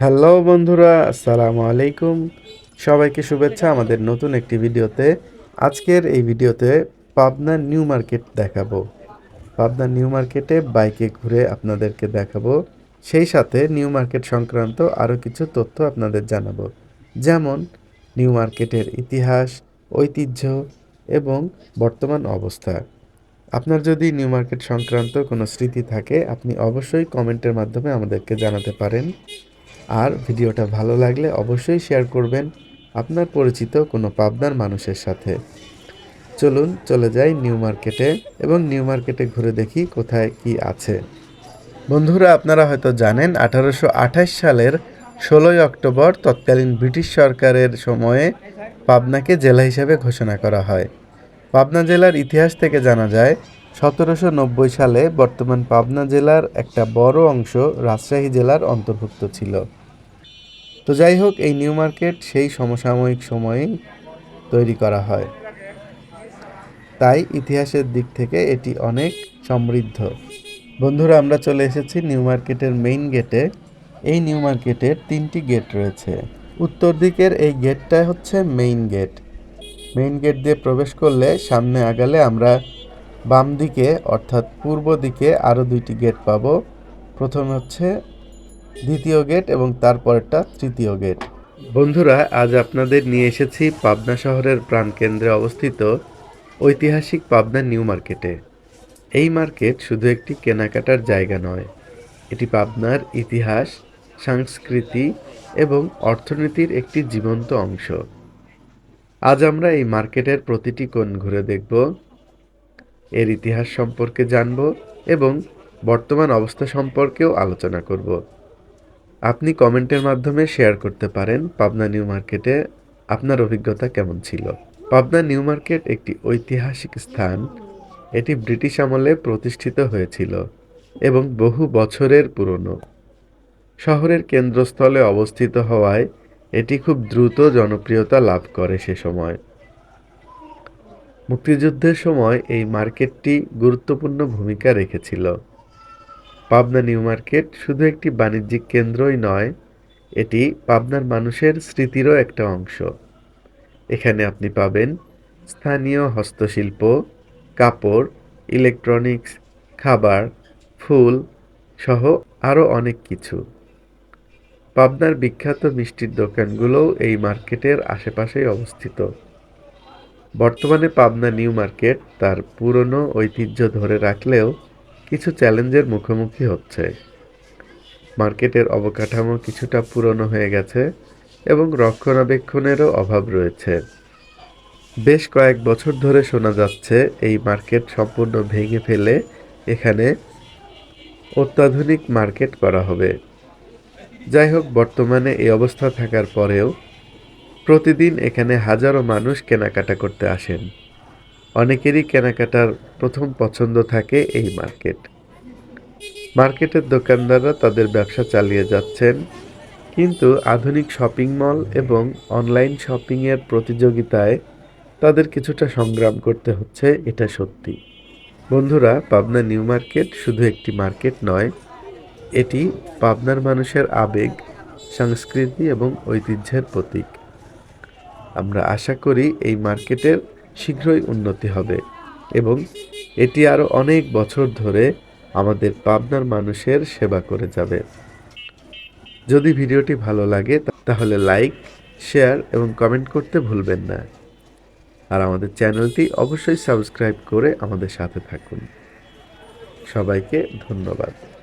Hello বন্ধুরা, আসসালামু আলাইকুম। সবাইকে শুভেচ্ছা আমাদের নতুন একটি ভিডিওতে। আজকের এই ভিডিওতে পাবনা নিউ মার্কেট দেখাবো। পাবনা নিউ মার্কেটে বাইকে ঘুরে আপনাদেরকে দেখাবো। সেই সাথে নিউ মার্কেট সংক্রান্ত আরও কিছু তথ্য আপনাদের জানাব। যেমন, নিউ মার্কেটের ইতিহাস, ঐতিহ্য এবং বর্তমান অবস্থা। আপনার যদি নিউ মার্কেট সংক্রান্ত কোনো স্মৃতি থাকে, আপনি অবশ্যই কমেন্টের মাধ্যমে আমাদেরকে জানাতে পারেন। আর ভিডিওটা ভালো লাগলে অবশ্যই শেয়ার করবেন আপনার পরিচিত কোনো পাবনার মানুষের সাথে। চলুন, চলে যাই নিউ মার্কেটে এবং নিউ মার্কেটে ঘুরে দেখি কোথায় কি আছে। বন্ধুরা, আপনারা হয়তো জানেন, আঠারোশো আঠাশ সালের ষোলোই অক্টোবর তৎকালীন ব্রিটিশ সরকারের সময়ে পাবনাকে জেলা হিসেবে ঘোষণা করা হয়। পাবনা জেলার ইতিহাস থেকে জানা যায়, সতেরোশো নব্বই সালে বর্তমান পাবনা জেলার একটা বড় অংশ রাজশাহী জেলার অন্তর্ভুক্ত ছিল। তো যাই হোক, এই নিউ মার্কেট সেই সমসাময়িক সময়েই তৈরি করা হয়। তাই ইতিহাসের দিক থেকে এটি অনেক সমৃদ্ধ। বন্ধুরা, আমরা চলে এসেছি নিউ মার্কেটের মেইন গেটে। এই নিউ মার্কেটের তিনটি গেট রয়েছে। উত্তর দিকের এই গেটটা হচ্ছে মেইন গেট। মেইন গেট দিয়ে প্রবেশ করলে সামনে আগালে আমরা বাম দিকে অর্থাৎ পূর্ব দিকে আরও দুইটি গেট পাবো। প্রথম হচ্ছে দ্বিতীয় গেট এবং তারপরেরটা তৃতীয় গেট। বন্ধুরা, আজ আপনাদের নিয়ে এসেছি পাবনা শহরের প্রাণকেন্দ্রে অবস্থিত ঐতিহাসিক পাবনা নিউ মার্কেটে। এই মার্কেট শুধু একটি কেনাকাটার জায়গা নয়, এটি পাবনার ইতিহাস, সংস্কৃতি এবং অর্থনীতির একটি জীবন্ত অংশ। আজ আমরা এই মার্কেটের প্রতিটি কোণ ঘুরে দেখব, এর ইতিহাস সম্পর্কে জানব এবং বর্তমান অবস্থা সম্পর্কেও আলোচনা করব। আপনি কমেন্টের মাধ্যমে শেয়ার করতে পারেন পাবনা নিউ মার্কেটে আপনার অভিজ্ঞতা কেমন ছিল। পাবনা নিউ মার্কেট একটি ঐতিহাসিক স্থান। এটি ব্রিটিশ আমলে প্রতিষ্ঠিত হয়েছিল এবং বহু বছরের পুরনো। শহরের কেন্দ্রস্থলে অবস্থিত হওয়ায় এটি খুব দ্রুত জনপ্রিয়তা লাভ করে সে সময়। মুক্তিযুদ্ধের সময় এই মার্কেটটি গুরুত্বপূর্ণ ভূমিকা রেখেছিল। পাবনা নিউ মার্কেট শুধু একটি বাণিজ্যিক কেন্দ্রই নয়, এটি পাবনার মানুষের স্মৃতিরও একটা অংশ। এখানে আপনি পাবেন স্থানীয় হস্তশিল্প, কাপড়, ইলেকট্রনিক্স, খাবার, ফুল সহ আরও অনেক কিছু। পাবনার বিখ্যাত মিষ্টির দোকানগুলোও এই মার্কেটের আশেপাশেই অবস্থিত। বর্তমানে পাবনা নিউ মার্কেট তার পুরনো ঐতিহ্য ধরে রাখলেও কিছু চ্যালেঞ্জের মুখোমুখি হচ্ছে। মার্কেটের অবকাঠামো কিছুটা পুরনো হয়ে গেছে এবং রক্ষণাবেক্ষণেরও অভাব রয়েছে। বেশ কয়েক বছর ধরে শোনা যাচ্ছে, এই মার্কেট সম্পূর্ণ ভেঙে ফেলে এখানে অত্যাধুনিক মার্কেট করা হবে। যাই হোক, বর্তমানে এই অবস্থা থাকার পরেও প্রতিদিন এখানে হাজারো মানুষ কেনাকাটা করতে আসেন। অনেকেরই কেনাকাটার প্রথম পছন্দ থাকে এই মার্কেট। মার্কেটের দোকানদাররা তাদের ব্যবসা চালিয়ে যাচ্ছেন, কিন্তু আধুনিক শপিং মল এবং অনলাইন শপিংয়ের প্রতিযোগিতায় তাদের কিছুটা সংগ্রাম করতে হচ্ছে, এটা সত্যি। বন্ধুরা, পাবনা নিউ মার্কেট শুধু একটি মার্কেট নয়, এটি পাবনার মানুষের আবেগ, সংস্কৃতি এবং ঐতিহ্যের প্রতীক। আমরা আশা করি এই মার্কেটের শীঘ্রই উন্নতি হবে এবং এটি আরও অনেক বছর ধরে আমাদের পাবনার মানুষের সেবা করে যাবে। যদি ভিডিওটি ভালো লাগে, তাহলে লাইক, শেয়ার এবং কমেন্ট করতে ভুলবেন না। আর আমাদের চ্যানেলটি অবশ্যই সাবস্ক্রাইব করে আমাদের সাথে থাকুন। সবাইকে ধন্যবাদ।